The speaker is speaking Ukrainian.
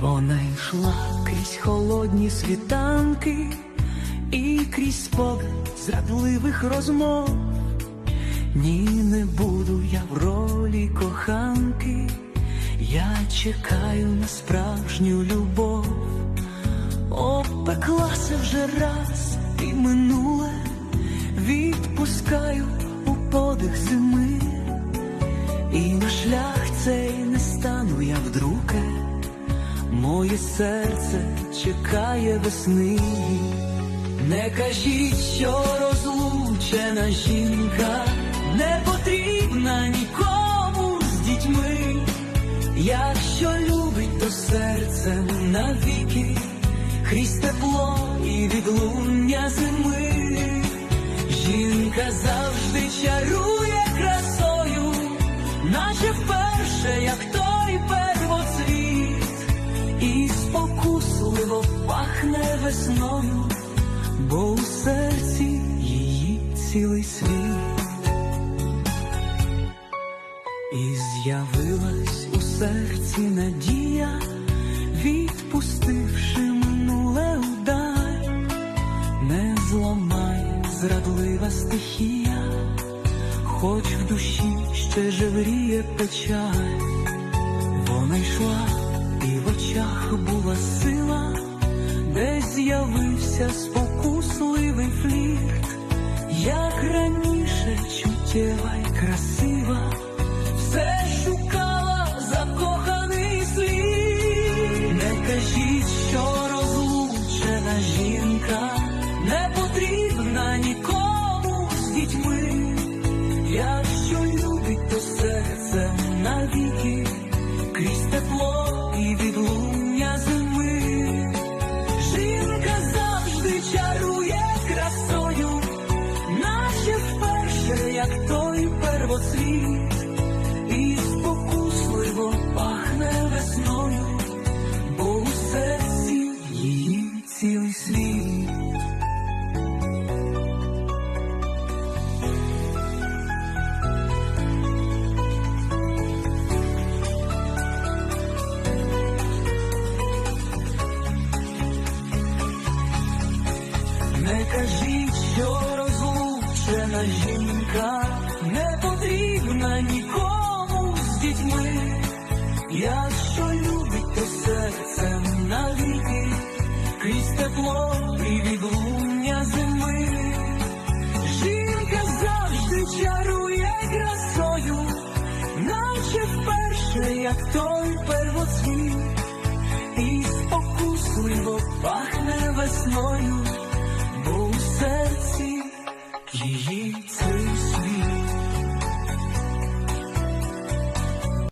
Вона йшла крізь холодні світанки і крізь спогад зрадливих розмов. Ні, не буду я в ролі коханки, я чекаю на справжню любов. Опеклася вже раз і минуле, відпускаю у подих зими, моє серце чекає весни. Не кажіть, що розлучена жінка не потрібна нікому з дітьми, якщо любить, то серцем навіки, крізь тепло і відлуння зими. Жінка завжди чарує красою, наче вперше, спокусливо пахне весною, бо у серці її цілий світ. І з'явилась у серці надія, відпустивши минуле вдаль, не зламає зрадлива стихія, хоч в душі ще жевріє печаль, вона йшла, і в очах була сила, де з'явився спокусливий флірт, як раніше чуттєва й красива, все шукала закоханий слід. Не кажіть, що розлучена жінка і спокусливо пахне весною, бо у її цілий світ. Не кажіть, що розлучена жінка не потрібна нікому з дітьми, якщо любить, то серцем навіки, крізь тепло і відлуння зими. Жінка завжди чарує красою, наче вперше, як той первоцвіт, і спокусливо пахне весною, бо у серці її світ.